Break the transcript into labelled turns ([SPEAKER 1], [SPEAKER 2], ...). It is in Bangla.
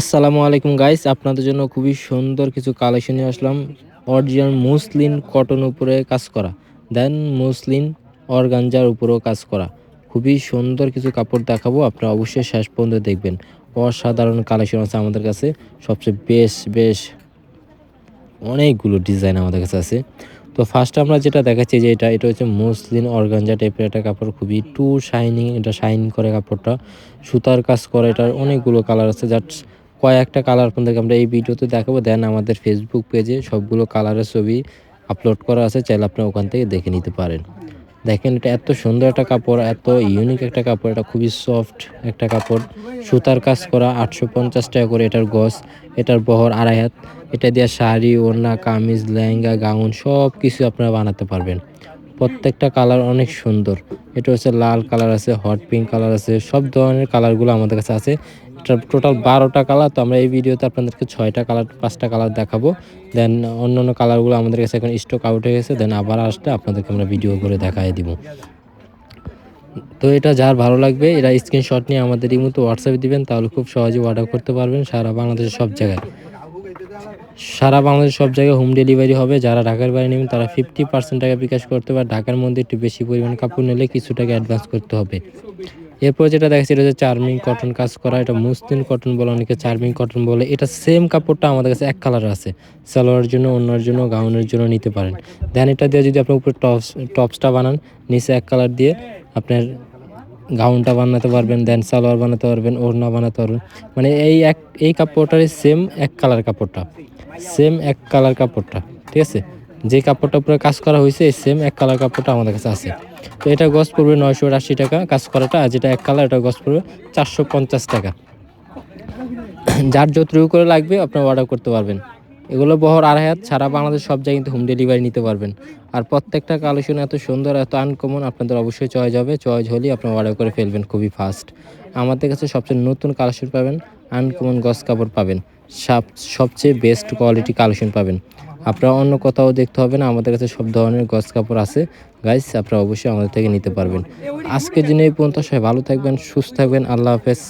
[SPEAKER 1] আসসালামু আলাইকুম গাইস আপনাদের জন্য খুবই সুন্দর কিছু কালেকশন নিয়ে আসলাম। অরিজিনাল মুসলিন কটন উপরে কাজ করা। দেন মুসলিন অর্গানজার উপরেও কাজ করা। খুবই সুন্দর কিছু কাপড় দেখাবো। আপনারা অবশ্যই শেষ পর্যন্ত দেখবেন। অসাধারণ কালেকশন আছে আমাদের কাছে। সবচেয়ে বেশ বেশ অনেকগুলো ডিজাইন আমাদের কাছে আছে। তো ফার্স্ট আমরা যেটা দেখাচ্ছি যে এটা এটা হচ্ছে মুসলিন অর্গানজা টাইপের একটা কাপড়। খুবই টু শাইনিং এটা শাইন করে কাপড়টা। সুতার কাজ করে, এটার অনেকগুলো কালার আছে। যার কয়েকটা কালার আপনাদেরকে আমরা এই ভিডিওতে দেখাবো দেন আমাদের ফেসবুক পেজে সবগুলো কালারের ছবি আপলোড করা আছে, চাইলে আপনি ওখান থেকে দেখে নিতে পারেন। দেখেন এটা এত সুন্দর একটা কাপড়, এত ইউনিক একটা কাপড়, এটা খুবই সফট একটা কাপড়। সুতার কাজ করা, আটশো পঞ্চাশ টাকা করে এটার গস এটার বহর আড়াই হাত, এটা দিয়ে শাড়ি, ওড়না, কামিজ, লেহেঙ্গা, গাউন সব কিছু আপনারা বানাতে পারবেন। প্রত্যেকটা কালার অনেক সুন্দর। এটা হচ্ছে লাল কালার আছে হট পিঙ্ক কালার আছে, সব ধরনের কালারগুলো আমাদের কাছে আছে। টোটাল বারোটা কালার তো আমরা এই ভিডিওতে আপনাদেরকে ছয়টা কালার পাঁচটা কালার দেখাবো। দেন অন্য অন্য কালারগুলো আমাদের কাছে এখন স্টক আউট হয়ে গেছে দেন আবার আসলে আপনাদেরকে আমরা ভিডিও করে দেখাই দিব। তো এটা যার ভালো লাগবে, এরা স্ক্রিনশট নিয়ে আমাদের এই মতো হোয়াটসঅ্যাপে দিবেন, তাহলে খুব সহজে অর্ডার করতে পারবেন সারা বাংলাদেশের সব জায়গায়। সারা বাংলাদেশ সব জায়গায় হোম ডেলিভারি হবে, যারা ঢাকার বাইরে নেবেন তারা ফিফটি পার্সেন্ট টাকা বিকাশ করতে পারে, ঢাকার মধ্যে একটু বেশি পরিমাণ কাপড় নিলে কিছু টাকা অ্যাডভান্স করতে হবে। এরপর যেটা দেখছি এটা হচ্ছে চার্মিং কটন কাজ করা, এটা মুসলিন কটন বলে অনেকে চার্মিং কটন বলে। এটা সেম কাপড়টা আমাদের কাছে এক কালার আছে, সালোয়ারের জন্য, অন্যের জন্য, গাউনের জন্য নিতে পারেন। দেন এটা দিয়ে যদি আপনি উপরে টপস টপসটা বানান, নিচে এক কালার দিয়ে আপনার গাউনটা বানাতে পারবেন দেন সালোয়ার বানাতে পারবেন, ওড়না বানাতে পারবেন। মানে এই এক, এই কাপড়টারই সেম এক কালার কাপড়টা সেম এক কালার কাপড়টা, ঠিক আছে? যে কাপড়টা উপরে কাজ করা হয়েছে সেম এক কালার কাপড়টা আমাদের কাছে আছে। তো এটা গছ পড়বে নয়শো আশি টাকা। কাজ করাটা, আর যেটা এক কালার, এটা গছ পড়বে চারশো পঞ্চাশ টাকা। যার যতটুকু করে লাগবে আপনারা অর্ডার করতে পারবেন। এগুলো বহর আড়াই হাত, সারা বাংলাদেশ সব জায়গায় হোম ডেলিভারি নিতে পারবেন। আর প্রত্যেকটা কালেকশন এত সুন্দর, এত আনকমন আপনাদের অবশ্যই চয়েস হবে। চয়েস হলেই আপনারা অর্ডার করে ফেলবেন খুবই ফাস্ট আমাদের কাছে সবচেয়ে নতুন কালেকশন পাবেন আনকমন গস কাপড় পাবেন। সব, সবচেয়ে বেস্ট কোয়ালিটি কালেকশন পাবেন। আপনারা অন্য কোথাও দেখতে হবে না, আমাদের কাছে সব ধরনের গছ কাপড় আছে। গাইস আপনারা অবশ্যই আমাদের থেকে নিতে পারবেন। আজকের দিনে এই পর্যন্ত, সবাই ভালো থাকবেন, সুস্থ থাকবেন, আল্লাহ হাফেজ।